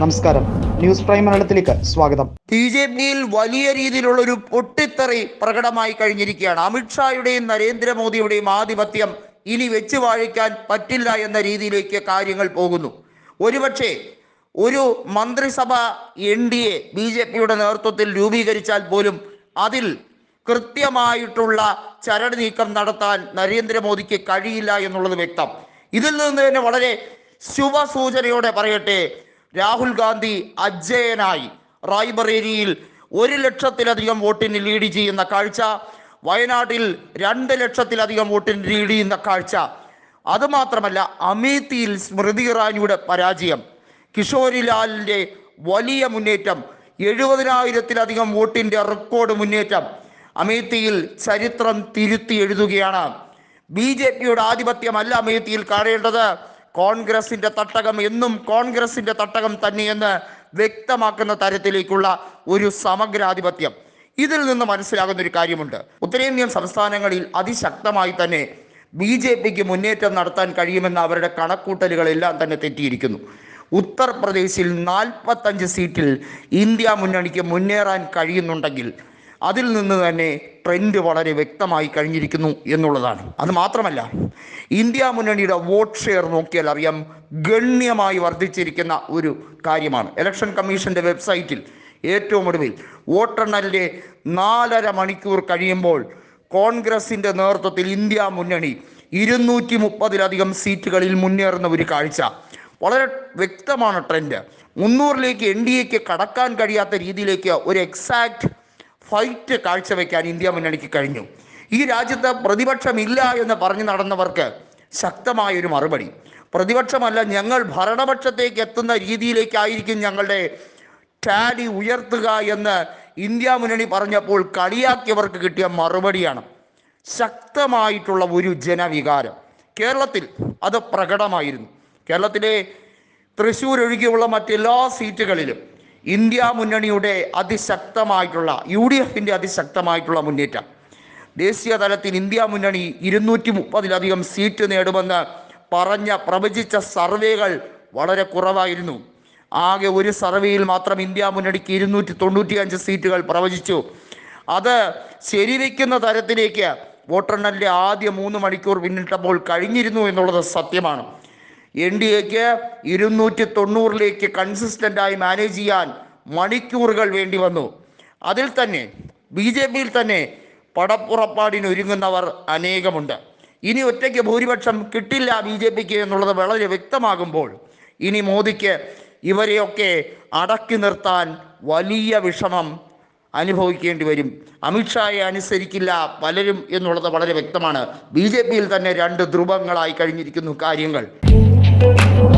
നമസ്കാരം. News prime മലയാളത്തിലേക്ക് സ്വാഗതം. ബി ജെ പിയിൽ വലിയ രീതിയിലുള്ള ഒരു പൊട്ടിത്തെറി പ്രകടമായി കഴിഞ്ഞിരിക്കുകയാണ്. അമിത്ഷായുടെയും നരേന്ദ്രമോദിയുടെയും ആധിപത്യം ഇനി വെച്ച് വാഴിക്കാൻ പറ്റില്ല എന്ന രീതിയിലേക്ക് കാര്യങ്ങൾ പോകുന്നു. ഒരുപക്ഷെ ഒരു മന്ത്രിസഭ N D A B J പിയുടെ നേതൃത്വത്തിൽ രൂപീകരിച്ചാൽ പോലും അതിൽ കൃത്യമായിട്ടുള്ള ചരട് നീക്കം നടത്താൻ നരേന്ദ്രമോദിക്ക് കഴിയില്ല എന്നുള്ളത് വ്യക്തം. ഇതിൽ നിന്ന് തന്നെ വളരെ ശുഭസൂചനയോടെ പറയട്ടെ രാഹുൽ ഗാന്ധി അജയനായി റായ്ബറേലിയിൽ ഒരു ലക്ഷത്തിലധികം വോട്ടിന് ലീഡ് ചെയ്യുന്ന കാഴ്ച വയനാട്ടിൽ രണ്ട് ലക്ഷത്തിലധികം വോട്ടിന് ലീഡ് ചെയ്യുന്ന കാഴ്ച. അതുമാത്രമല്ല അമേത്തിയിൽ സ്മൃതി ഇറാനിയുടെ പരാജയം കിഷോരിലാലിന്റെ വലിയ മുന്നേറ്റം എഴുപതിനായിരത്തിലധികം വോട്ടിന്റെ റെക്കോർഡ് മുന്നേറ്റം അമേത്തിയിൽ ചരിത്രം തിരുത്തി എഴുതുകയാണ്. ബി ജെ പിയുടെ ആധിപത്യമല്ല അമേത്തിയിൽ കാണേണ്ടത്. കോൺഗ്രസിന്റെ തട്ടകം എന്നും കോൺഗ്രസിന്റെ തട്ടകം തന്നെയെന്ന് വ്യക്തമാക്കുന്ന തരത്തിലേക്കുള്ള ഒരു സമഗ്രാധിപത്യം. ഇതിൽ നിന്ന് മനസ്സിലാകുന്ന ഒരു കാര്യമുണ്ട്. ഉത്തരേന്ത്യൻ സംസ്ഥാനങ്ങളിൽ അതിശക്തമായി തന്നെ ബി ജെ പിക്ക് മുന്നേറ്റം നടത്താൻ കഴിയുമെന്ന അവരുടെ കണക്കൂട്ടലുകളെല്ലാം തന്നെ തെറ്റിയിരിക്കുന്നു. ഉത്തർപ്രദേശിൽ നാൽപ്പത്തഞ്ച് സീറ്റിൽ ഇന്ത്യ മുന്നണിക്ക് മുന്നേറാൻ കഴിയുന്നുണ്ടെങ്കിൽ അതിൽ നിന്ന് തന്നെ ട്രെൻഡ് വളരെ വ്യക്തമായി കഴിഞ്ഞിരിക്കുന്നു എന്നുള്ളതാണ്. അത് മാത്രമല്ല ഇന്ത്യ മുന്നണിയുടെ വോട്ട് ഷെയർ നോക്കിയാൽ അറിയാം ഗണ്യമായി വർദ്ധിച്ചിരിക്കുന്ന ഒരു കാര്യമാണ്. ഇലക്ഷൻ കമ്മീഷന്റെ വെബ്സൈറ്റിൽ ഏറ്റവും ഒടുവിൽ വോട്ടെണ്ണലിന്റെ നാലര മണിക്കൂർ കഴിയുമ്പോൾ കോൺഗ്രസിന്റെ നേതൃത്വത്തിൽ ഇന്ത്യ മുന്നണി ഇരുന്നൂറ്റി മുപ്പതിലധികം സീറ്റുകളിൽ മുന്നേറുന്ന ഒരു കാഴ്ച. വളരെ വ്യക്തമാണ് ട്രെൻഡ് മുന്നൂറിലേക്ക് എൻ ഡി എക്ക് കടക്കാൻ കഴിയാത്ത രീതിയിലേക്ക് ഒരു എക്സാക്ട് ഫൈറ്റ് കാഴ്ചവെക്കാൻ ഇന്ത്യ മുന്നണിക്ക് കഴിഞ്ഞു. ഈ രാജ്യത്ത് പ്രതിപക്ഷമില്ല എന്ന് പറഞ്ഞു നടന്നവർക്ക് ശക്തമായൊരു മറുപടി. പ്രതിപക്ഷമല്ല ഞങ്ങൾ ഭരണപക്ഷത്തേക്ക് എത്തുന്ന രീതിയിലേക്കായിരിക്കും ഞങ്ങളുടെ ടാലി ഉയർത്തുക എന്ന് ഇന്ത്യ മുന്നണി പറഞ്ഞപ്പോൾ കളിയാക്കിയവർക്ക് കിട്ടിയ മറുപടിയാണ് ശക്തമായിട്ടുള്ള ഒരു ജനവികാരം. കേരളത്തിൽ അത് പ്രകടമായിരുന്നു. കേരളത്തിലെ തൃശ്ശൂർ ഒഴികെയുള്ള മറ്റെല്ലാ സീറ്റുകളിലും ഇന്ത്യ മുന്നണിയുടെ അതിശക്തമായിട്ടുള്ള യു ഡി എഫിന്റെ അതിശക്തമായിട്ടുള്ള മുന്നേറ്റം. ദേശീയ തലത്തിൽ ഇന്ത്യ മുന്നണി ഇരുന്നൂറ്റി മുപ്പതിലധികം സീറ്റ് നേടുമെന്ന് പറഞ്ഞ പ്രവചിച്ച സർവേകൾ വളരെ കുറവായിരുന്നു. ആകെ ഒരു സർവേയിൽ മാത്രം ഇന്ത്യ മുന്നണിക്ക് ഇരുന്നൂറ്റി തൊണ്ണൂറ്റി അഞ്ച് സീറ്റുകൾ പ്രവചിച്ചു. അത് ശരിവെക്കുന്ന തരത്തിലേക്ക് വോട്ടെണ്ണലിന്റെ ആദ്യ മൂന്ന് മണിക്കൂർ പിന്നിട്ടപ്പോൾ കഴിഞ്ഞിരുന്നു എന്നുള്ളത് സത്യമാണ്. എൻ ഡി എക്ക് ഇരുന്നൂറ്റി തൊണ്ണൂറിലേക്ക് കൺസിസ്റ്റന്റായി മാനേജ് ചെയ്യാൻ മണിക്കൂറുകൾ വേണ്ടി വന്നു. അതിൽ തന്നെ ബി ജെ പിയിൽ തന്നെ പടപ്പുറപ്പാടിന് ഒരുങ്ങുന്നവർ അനേകമുണ്ട്. ഇനി ഒറ്റയ്ക്ക് ഭൂരിപക്ഷം കിട്ടില്ല ബി ജെ പിക്ക് എന്നുള്ളത് വളരെ വ്യക്തമാകുമ്പോൾ ഇനി മോദിക്ക് ഇവരെയൊക്കെ അടക്കി നിർത്താൻ വലിയ വിഷമം അനുഭവിക്കേണ്ടി വരും. അമിത്ഷായെ അനുസരിക്കില്ല പലരും എന്നുള്ളത് വളരെ വ്യക്തമാണ്. ബി ജെ പിയിൽ തന്നെ രണ്ട് ധ്രുവങ്ങളായി കഴിഞ്ഞിരിക്കുന്നു കാര്യങ്ങൾ. Thank you.